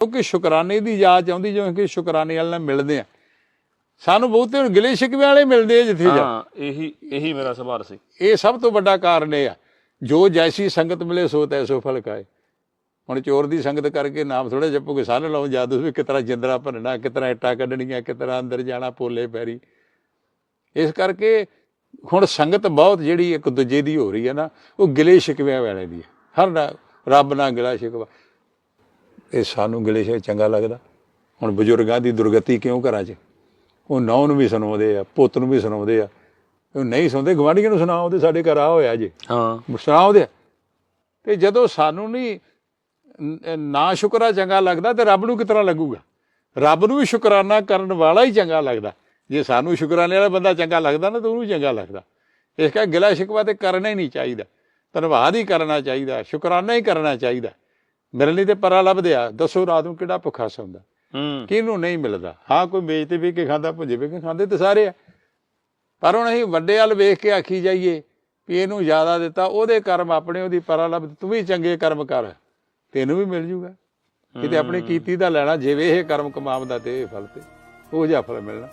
ਕਿਉਂਕਿ ਸ਼ੁਕਰਾਨੇ ਦੀ ਯਾਦ ਆਉਂਦੀ ਜਿਵੇਂ ਕਿ ਸ਼ੁਕਰਾਨੇ ਵਾਲੇ ਨਾਲ ਮਿਲਦੇ ਆ। ਸਾਨੂੰ ਬਹੁਤੇ ਹੁਣ ਗਿਲੇ ਸ਼ਿਕਵੇ ਵਾਲੇ ਮਿਲਦੇ ਆ ਜਿੱਥੇ ਜਾ। ਹਾਂ ਇਹੀ ਇਹੀ ਮੇਰਾ ਸਵਾਲ ਸੀ। ਇਹ ਸਭ ਤੋਂ ਵੱਡਾ ਕਾਰਨ ਇਹ ਆ। ਜੋ ਜੈਸੀ ਸੰਗਤ ਮਿਲੇ ਸੋ ਤੈਸੋ ਫਲ ਖਾਏ। ਹੁਣ ਚੋਰ ਦੀ ਸੰਗਤ ਕਰਕੇ ਨਾਮ ਥੋੜਾ ਜਪੋਗੇ ਸਾਲ ਲਾਓ ਜਾਦੂ ਵੀ ਕਿਤਰਾ ਜਿੰਦਰਾ ਭੰਨਣਾ ਕਿਤਰਾ ਇੱਟਾਂ ਕੱਢਣੀਆਂ ਕਿਤਰਾ ਅੰਦਰ ਜਾਣਾ ਪੋਲੇ ਪੈਰੀ। ਇਸ ਕਰਕੇ ਹੁਣ ਸੰਗਤ ਬਹੁਤ ਜਿਹੜੀ ਇੱਕ ਦੂਜੇ ਦੀ ਹੋ ਰਹੀ ਹੈ ਨਾ ਉਹ ਗਿਲੇ ਸ਼ਿਕਵਿਆਂ ਵਾਲੇ ਦੀ ਹਰ ਰਾ- ਰੱਬ ਨਾਲ ਗਿਲਾ ਸ਼ਿਕਵਾ। ਇਹ ਸਾਨੂੰ ਗਿਲੇ ਸ਼ਿਕਵਾ ਚੰਗਾ ਲੱਗਦਾ। ਹੁਣ ਬਜ਼ੁਰਗਾਂ ਦੀ ਦੁਰਗਤੀ ਕਿਉਂ ਘਰਾਂ 'ਚ ਉਹ ਨੌ ਨੂੰ ਵੀ ਸੁਣਾਉਂਦੇ ਆ ਪੁੱਤ ਨੂੰ ਵੀ ਸੁਣਾਉਂਦੇ ਆ। ਉਹ ਨਹੀਂ ਸੁਣਦੇ ਗਵਾਂਢੀਆਂ ਨੂੰ ਸੁਣਾਉਂਦੇ ਸਾਡੇ ਘਰ ਆ ਹੋਇਆ ਜੀ। ਹਾਂ। ਸੁਣਾਉਂਦੇ ਆ। ਤੇ ਜਦੋਂ ਸਾਨੂੰ ਨਹੀਂ ਨ- ਨਾ ਸ਼ੁਕਰਾ ਚੰਗਾ ਲੱਗਦਾ ਤੇ ਰੱਬ ਨੂੰ ਕਿਤਨਾ ਲੱਗੂਗਾ? ਰੱਬ ਨੂੰ ਵੀ ਸ਼ੁਕਰਾਨਾ ਕਰਨ ਵਾਲਾ ਹੀ ਚੰਗਾ ਲੱਗਦਾ। ਜੇ ਸਾਨੂੰ ਸ਼ੁਕਰਾਨੇ ਵਾਲਾ ਬੰਦਾ ਚੰਗਾ ਲੱਗਦਾ ਨਾ ਤਾਂ ਉਹਨੂੰ ਚੰਗਾ ਲੱਗਦਾ। ਇਸ ਕਰਕੇ ਗਿਲਾ ਸ਼ਿਕਵਾ ਤੇ ਕਰਨਾ ਹੀ ਨਹੀਂ ਚਾਹੀਦਾ। ਧੰਨਵਾਦ ਹੀ ਕਰਨਾ ਚਾਹੀਦਾ ਸ਼ੁਕਰਾਨਾ ਹੀ ਕਰਨਾ ਚਾਹੀਦਾ। ਮੇਰੇ ਲਈ ਤੇ ਪਰਾ ਲੱਭਦੇ ਆ। ਦੱਸੋ ਰਾਤ ਨੂੰ ਕਿਹੜਾ ਭੁੱਖਾ ਸੌਂਦਾ। ਹੂੰ। ਕਿਹਨੂੰ ਨਹੀਂ ਮਿਲਦਾ। ਹਾਂ ਕੋਈ ਵੇਚ ਤੇ ਵੀ ਕੇ ਖਾਂਦਾ ਭੁੰਜੇ ਵੀ ਕੇ ਖਾਂਦੇ ਤੇ ਸਾਰੇ ਆ। ਪਰ ਹੁਣ ਅਸੀਂ ਵੱਡੇ ਵੱਲ ਵੇਖ ਕੇ ਆਖੀ ਜਾਈਏ ਵੀ ਇਹਨੂੰ ਜ਼ਿਆਦਾ ਦਿੱਤਾ ਉਹਦੇ ਕਰਮ ਆਪਣੇ ਉਹਦੀ ਪਰਾ ਲੱਭ ਤੂੰ ਵੀ ਚੰਗੇ ਕਰਮ ਕਰ। ਤੈਨੂੰ ਵੀ ਮਿਲ ਜੂਗਾ। ਕਿਤੇ ਆਪਣੀ ਕੀਤੀ ਦਾ ਲੈਣਾ ਜਿਵੇਂ ਇਹ ਕਰਮ ਕਮਾਵਦਾ ਤੇ ਇਹ ਫਲ ਤੇ। ਉਹ ਜਿਹਾ ਫਲ ਮਿਲਣਾ।